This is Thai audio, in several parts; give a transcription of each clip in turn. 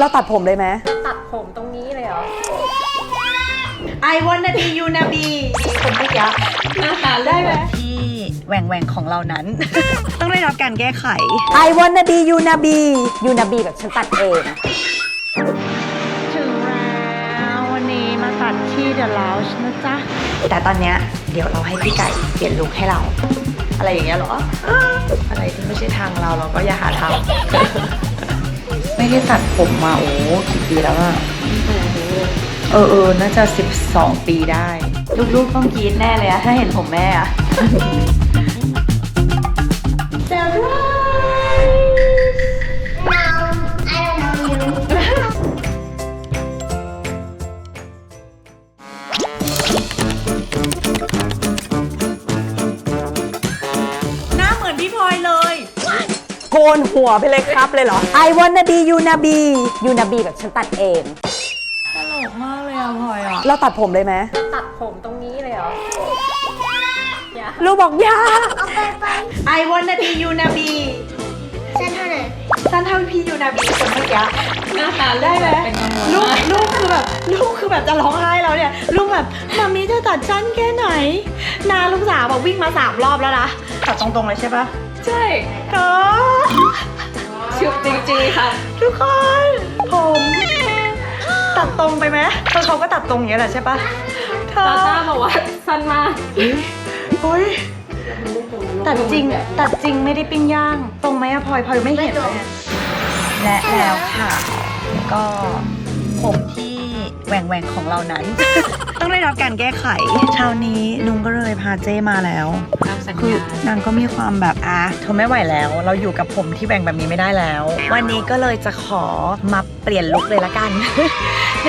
เราตัดผมเลยไหมตัดผมตรงนี้เลยเหรอ I wanna be you นาบีคนเมื่อกี้หน้าตาได้ไหมที่แหว่งแหว่งของเรานั้น ต้องได้รับการแก้ไข I wanna be you นาบียูนาบีแบบฉันตัดเองถึงแล้ววันนี้มาตัดที่ The Lounge นะจ๊ะ แต่ตอนเนี้ยเดี๋ยวเราให้พี่ไก่เปลี่ยนลุคให้เรา อะไรอย่างเงี้ยเหรอเอ้ออะไรที่ไม่ใช่ทางเราเราก็อย่าหาทำ ไม่ได้ตัดผมมาโอ้กี่ปีแล้วอะเออเออน่าจะ 12 ปีได้ ลูกๆต้องกรีดแน่เลยอะถ้าเห็นผมแม่อะ นหัวไปเลยครับเลยเหรอ I wanna be ยูนาบียูนาบีแบบฉันตัดเอง ตลกมากเลยอะพลอยอะเราตัดผมเลยไหมตัดผมตรงนี้เลยเหรออย่าลูกบอกอยาไอวันนาบียูนาบีเส้นเท่าไหร่สั้นเท่าพี่ยูนาบีคนเมื่อกี้หน้าตาได้ไหมเป็นกังวลลูกมากลูกคือแบบลูกคือแบบจะร้องไห้แล้วเนี่ย ลูกแบบมามีจะตัดสั้นแค่ไหน นาลูกสาวบอกวิ่งมาสามรอบแล้วนะตัดตรงๆเลยใช่ปะ ใช่เออชุบจริงๆค่ะ ทุกคน ผม ตัดตรงไปไหมเพราะเขาก็ตัดตรงอย่างนี้ยแหละใช่ปะเธอตาต้าบอกว่าสั้นมากเฮ้ยตัดจริง ตัดจริงไม่ได้ปิ้งย่าง ตรงไหมอะพลอยพลอยไม่เห็นเลยอะและแล้วค่ะ ก็ผมที่แหว่งแหว่งๆของเรานั้น ต้องได้รับการแก้ไข เช้านี้นุ้งก็เลยพาเจ้มาแล้ว ตามสัญคือญา นางก็มีความแบบอะทนไม่ไหวแล้ว เราอยู่กับผมที่แบ่งแบบนี้ไม่ได้แล้ว วันนี้ก็เลยจะขอมาเปลี่ยนลุคเลยละกัน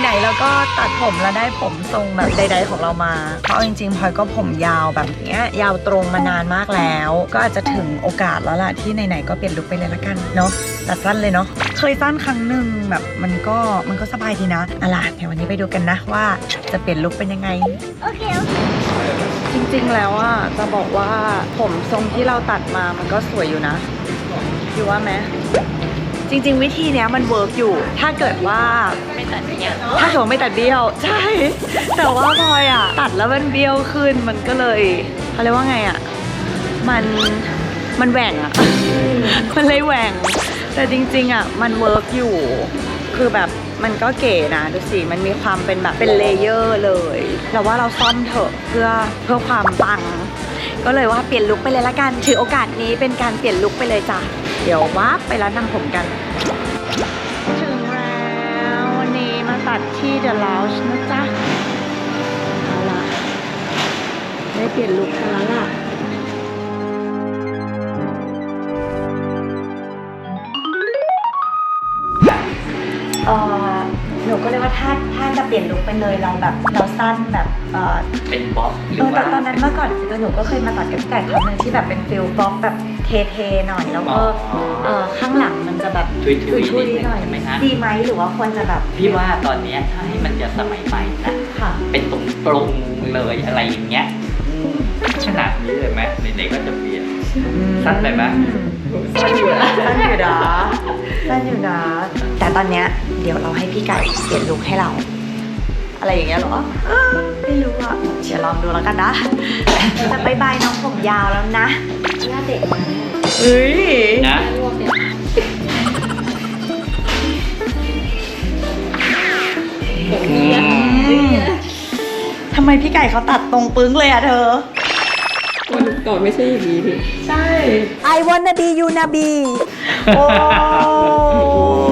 ไหนๆแล้วก็ตัดผมแล้วได้ผมทรงแบบใด ๆ ของเรามา เพราะเอาจริงๆพลอยก็ผมยาวแบบเนี้ย ยาวตรงมานานมากแล้ว ก็อาจจะถึงโอกาสแล้วล่ะที่ไหนๆก็เปลี่ยนลุคไปเลยละกันเนาะ ตัดสั้นเลยเนาะเคยสั้นครั้งหนึ่งแบบมันก็มันก็สบายดีนะอะล่ะเดี๋ยววันนี้ไปดูกันนะว่าจะเปลี่ยนลุคเป็นยังไง โอเคโอเคจริงๆแล้วอะจะบอกว่าผมทรงที่เราตัดมามันก็สวยอยู่นะพี่ว่าไหมจริง ๆ วิธีเนี้ยมันเวิร์กอยู่ ถ้าเกิดว่าไม่ตัดเนี้ยถ้าเกิดว่าไม่ตัดเบี้ยว ใช่ แต่ว่าพลอยอะ ตัดแล้วมันเบี้ยวขึ้นมันก็เลยเขาเรียกว่าไงอะ มันมันแหว่งอะ มันเลยแหว่ง แต่จริงๆอะมันเวิร์กอยู่ คือแบบมันก็เก๋นะดูสิมันมีความเป็นแบบเป็นเลเยอร์เลยแต่ว่าเราซ่อมเถอะเพื่อเพื่อความปัง ก็เลยว่าเปลี่ยนลุคไปเลยละกัน ถือโอกาสนี้เป็นการเปลี่ยนลุคไปเลยจ้ะ เดี๋ยววาร์ปไปร้านทำผมกัน ถึงแล้ววันนี้มาตัดที่ The Lounge นะจ๊ะเอาล่ะได้เปลี่ยนลุคกันแล้วล่ะ จะเปลี่ยนลุคไปเลยเราแบบเราสั้นแบบเออเป็นบ๊อบหเอรืออแต่ว่าตอนนั้นเมื่อก่อนคือหนูก็เคยมาตัดกับพี่ไก่ครั้งหนึงที่แบบเป็นฟิลบล็อกแบบเทๆหน่อยแล้วก็เออข้างหลังมันจะแบบทุยๆชุยนิดนึงๆหน่อยใช่ไหมฮะดีไหมหรือว่าควรจะแบบพี่ว่าตอนเนี้ยถ้าให้มันจะสมัยใหม่นะ ค่ะ เป็นตรงตรงๆเลยอะไรอย่างเงี้ยขนาดนี้เลยไหมไหนๆก็จะเปลี่ยน สั้นไปไหม สั้นอยู่นะสั้นอยู่นะสั้นอยู่นะแต่ตอนเนี้ยเดี๋ยวเราให้พี่ไก่เปลี่ยนลุคให้เรา อะไรอย่างเงี้ยเหรอเออไม่รู้อะเดี๋ยวลองดูแล้วกันนะแต่บายบายน้องผมยาวแล้วนะหน้าเด็กเฮ้ยนะทำไมพี่ไก่เขาตัดตรงปึ้งเลยอะเธอวันก่อนไม่ใช่อย่างนี้ดิใช่ I wanna be ยูนาบีโอ้อ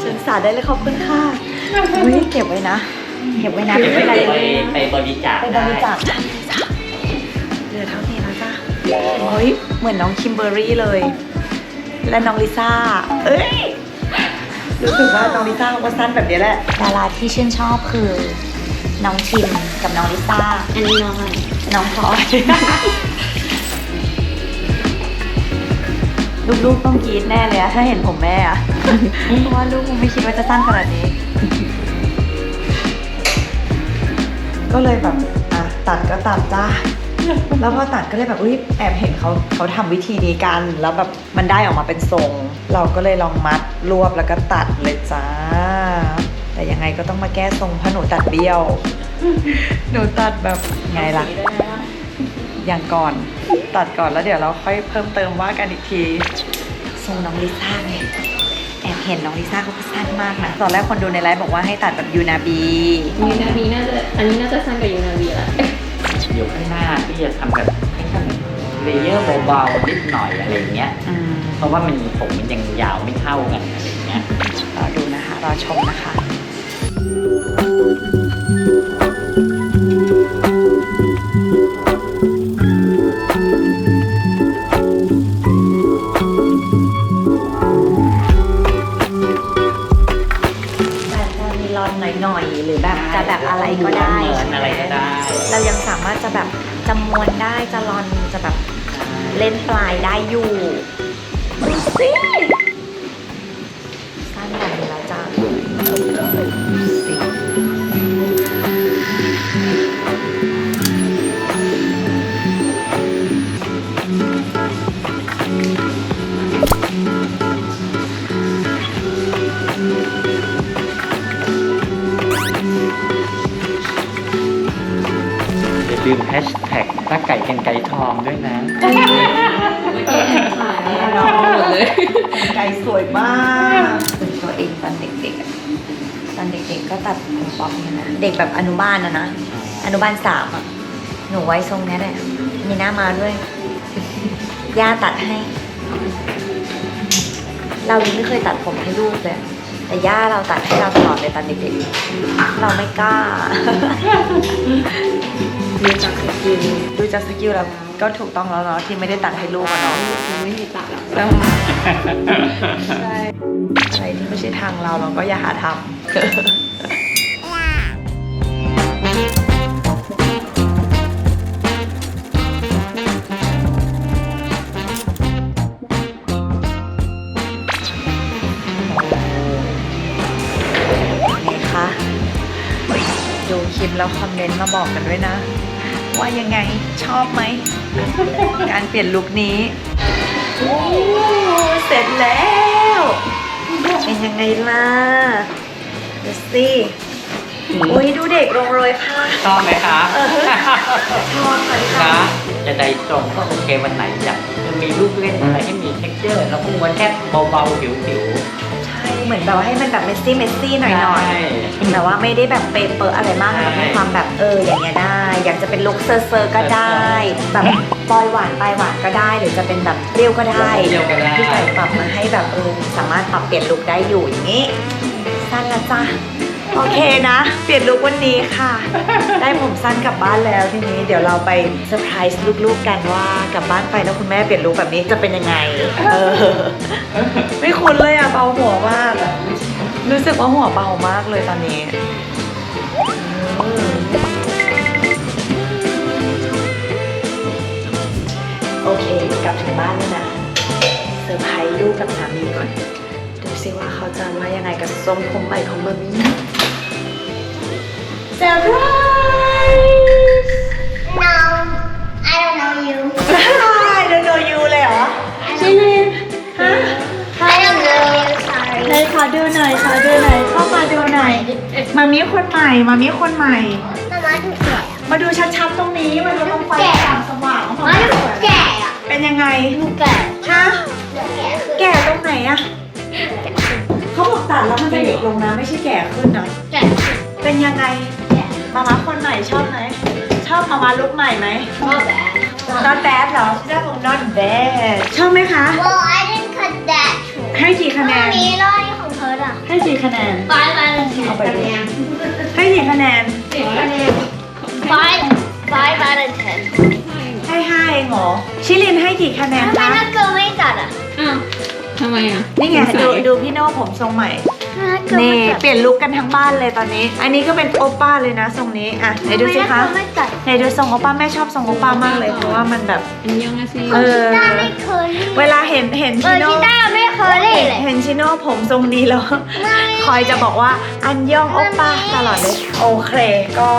เชิญสาได้เลยขอบคุณค่ะวิเก็บไว้นะ เก็บไว้นะเดี๋ยวไม่ไปเป็นไรไปไปบริจาคไปบริจาคได้เลยจ้ะเหลือเท่านี้แล้วจ้ะเฮ้ยเหมือนน้องคิมเบอร์รี่เลย และน้องลิซ่า เอ้ยรู้สึกว่าน้องลิซ่าเขาก็สั้นแบบนี้แหละดาราที่ชื่นชอบคือ น้องคิมกับน้องลิซ่าอันนี้น้องอะไรน้องพลอย ลูกๆต้องกรีดแน่เลยอะถ้าเห็นผมแม่อะเพราะว่าลูกคงไม่คิดว่าจะสั้นขนาดนี้ ก็เลยแบบอะตัดก็ตัดจ้าแล้วพอตัดก็เลยแบบอุ้ยแอบเห็นเขาเขาทำวิธีนี้กัน แล้วแบบมันได้ออกมาเป็นทรง เราก็เลยลองมัดรวบแล้วก็ตัดเลยจ้า แต่ยังไงก็ต้องมาแก้ทรงเพราะหนูตัดเบี้ยว หนูตัดแบบไงล่ะ อย่างก่อน ตัดก่อนแล้วเดี๋ยวเราค่อยเพิ่มเติมว่ากันอีกทีทรงน้องลิซ่าไงแอบเห็นน้องลิซ่าเขาก็สั้นมากนะตอนแรกคนดูในไลฟ์บอกว่าให้ตัดแบบยูนาบียูนาบีน่าจะอันนี้น่าจะสั้นกว่ายูนาบีละเดี๋ยวข้างหน้าที่จะทำแบบให้มันเลเยอร์เบาๆนิดหน่อยอะไรอย่างเงี้ยอืมเพราะว่ามันผมมันยังยาวไม่เท่ากันอะไรอย่างเงี้ยรอดูนะคะรอชมนะคะ ก็ได้ เหมือนอะไรก็ได้เรายังสามารถจะแบบจำมวนได้จะรอนจะแบบเล่นปลายได้อยู่ดูสิ ลืมแฮชแท็กถ้าไก่เป็นไก่ทองด้วยนะเมื่อกี้แอบถ่ายแล้วหมดเลยไก่สวยมากเป็นตัวเองตอนเด็กๆอะตอนเด็กๆก็ตัดผมป๊อปเนี่ยนะเด็กแบบอนุบาลนะนะ อนุบาลสามอะ หนูไว้ทรงเนี้ยแหละมีหน้ามาด้วย ย่าตัดให้ เรายังไม่เคยตัดผมให้ลูกเลย แต่ย่าเราตัดให้เราตลอดเลยตอนเด็กๆ เราไม่กล้า ดูจากสกิลดูจากสกิลแล้วก็ถูกต้องแล้วเนาะที่ไม่ได้ตัดให้ลูกอะเนาะยังไม่มีตัดหรอกแล้วใช่อะไรที่ไม่ใช่ทางเราเราก็อย่าหาทำนี่คะดูคลิปแล้วคอมเมนต์มาบอกกันด้วยนะ ว่ายังไงชอบไหม การเปลี่ยนลุคนี้โอ้เสร็จแล้ว เป็นยังไงล่ะดูสิอุ้ยดูเด็กลงเลยค่ะชอบไหมคะเออชอบเลยค่ะนะจะได้ตรงก็โอเควันไหนอยากจะมีลูกเล่นอะไรให้มีเท็กเจอร์ แล้วก็ม้วนแค่เบาๆผิวใช่ เหมือนแบบว่าให้มันแบบเมสซี่เมสซี่ๆหน่อยหน่อยใช่แต่ว่าไม่ได้แบบเปเปอร์อะไรมากมันมีความแบบเอออย่างเงี้ยได้ อยากจะเป็นลุคเซอร์เซอร์ก็ได้แบบปลอยหวานปลายหวานก็ได้ หรือจะเป็นแบบเปรี้ยวก็ได้เดียวกันได้พี่ไก่ปรับมาให้แบบเออสามารถปรับเปลี่ยนลุคได้อยู่อย่างนี้สั้นแล้วจ้ะ โอเคนะ เปลี่ยนลุควันนี้ค่ะ ได้ผมสั้นกลับบ้านแล้วทีนี้ เดี๋ยวเราไปเซอร์ไพรส์ลูกๆกันว่ากลับบ้านไปแล้วคุณแม่เปลี่ยนลุคแบบนี้จะเป็นยังไงเออไม่คุ้นเลยอะเบาหัวมากอะรู้สึกว่าหัวเบามากเลยตอนนี้โอเคกลับถึงบ้านแล้วนะเซอร์ไพรส์ลูกกับสามีก่อนดูซิว่าเขาจะว่ายังไงกับทรงผมใหม่ของมามี เซอร์ไพรส์ No, I don't know you. ไดโนยูเลยเหรอ ชิลินฮะ I don't know you. ไหน Sorry. ขอดูหน่อยขอดูหน่อยเข้ามาดูหน่อยมามีคนใหม่มามีคนใหม่ Mama, du är. มาดูชัดๆตรงนี้มาดูตรงไฟสว่างสว่างของ Mama, du är. เป็นยังไง Du är. ฮะ Du är. แก่ตรงไหนอะเขาบอกตัดแล้วมันจะเด็กลงนะไม่ใช่แก่ขึ้นนะ Du är. เป็นยังไง มามาคนใหม่ชอบไหมชอบมามาลุกใหม่ไหม Not bad. not bad เหรอชอบผม not bad ชอบไหมคะ Well, I didn't cut that. ให้กี่คะแนน Mommy, แล้วอันนี้ของเธอล่ะให้กี่คะแนน Five out of ten. เอาไปดูให้กี่คะแนน Five. Five out of ten. ให้ห้าเองเหรอ ชิลินให้กี่คะแนนทำไมคะ นักเกิลไม่ตัดอะ อ้าวทำไมอะนี่ไงสสัยดูดูพี่โน่ผมทรงใหม่ นักเกิลนี่ไม่ตัดเปลี่ยนลุคกันทั้งบ้านเลยตอนนี้ อันนี้ก็เป็นโอป้าเลยนะทรงนี้อะไหนดูสิคะทำไมนักเกิลไม่ตัดไหนดูทรงโอป้าแม่ชอบทรงโอป้ามากเลยเพราะว่ามันแบบอันยองอาซีเออชิต้าไม่เคยเวลาเห็นเห็นเอชิอโน่ชิต้าไม่เคยเลยเลยเห็นชิโน่ผมทรงนี้แล้วไม่คอยจะบอกว่าอันยองโอป้าตลอดเลยโอเคก็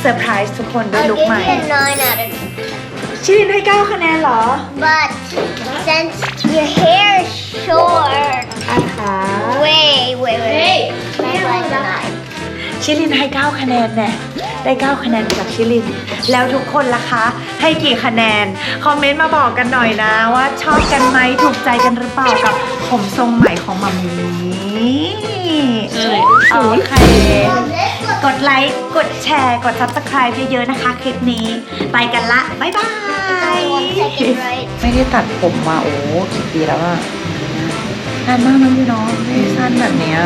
เซอร์ไพรส์ทุกคนด้วยลุคใหม่ I'll give you a nine out of ten. ชิลินให้9คะแนนเหรอ But since your hair is short, อะค่ะ way, way, way, ชิลินให้ 9 คะแนนแน่ได้ 9 คะแนนจากชิลิน แล้วทุกคนล่ะคะ ให้กี่คะแนน คอมเมนต์มาบอกกันหน่อยนะ ว่าชอบกันไหมถูกใจกันหรือเปล่ากับผมทรงใหม่ของมัมมี่โอเคกดไลค์กดแชร์ กด subscribe เยอะๆนะคะ คลิปนี้ ไปกันละ บ๊ายบาย One second, right? ไม่ได้ตัดผมมาโอ้กี่ปีแล้วอะนานมากนะยูเนาะไม่ได้สั้นแบบเนี้ย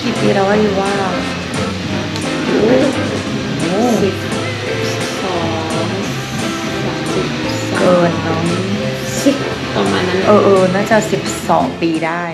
กี่ปีแล้วอะยูว่าโอ้โหเกินเนาะประมาณนั้น เออเออน่าจะ12ปีได้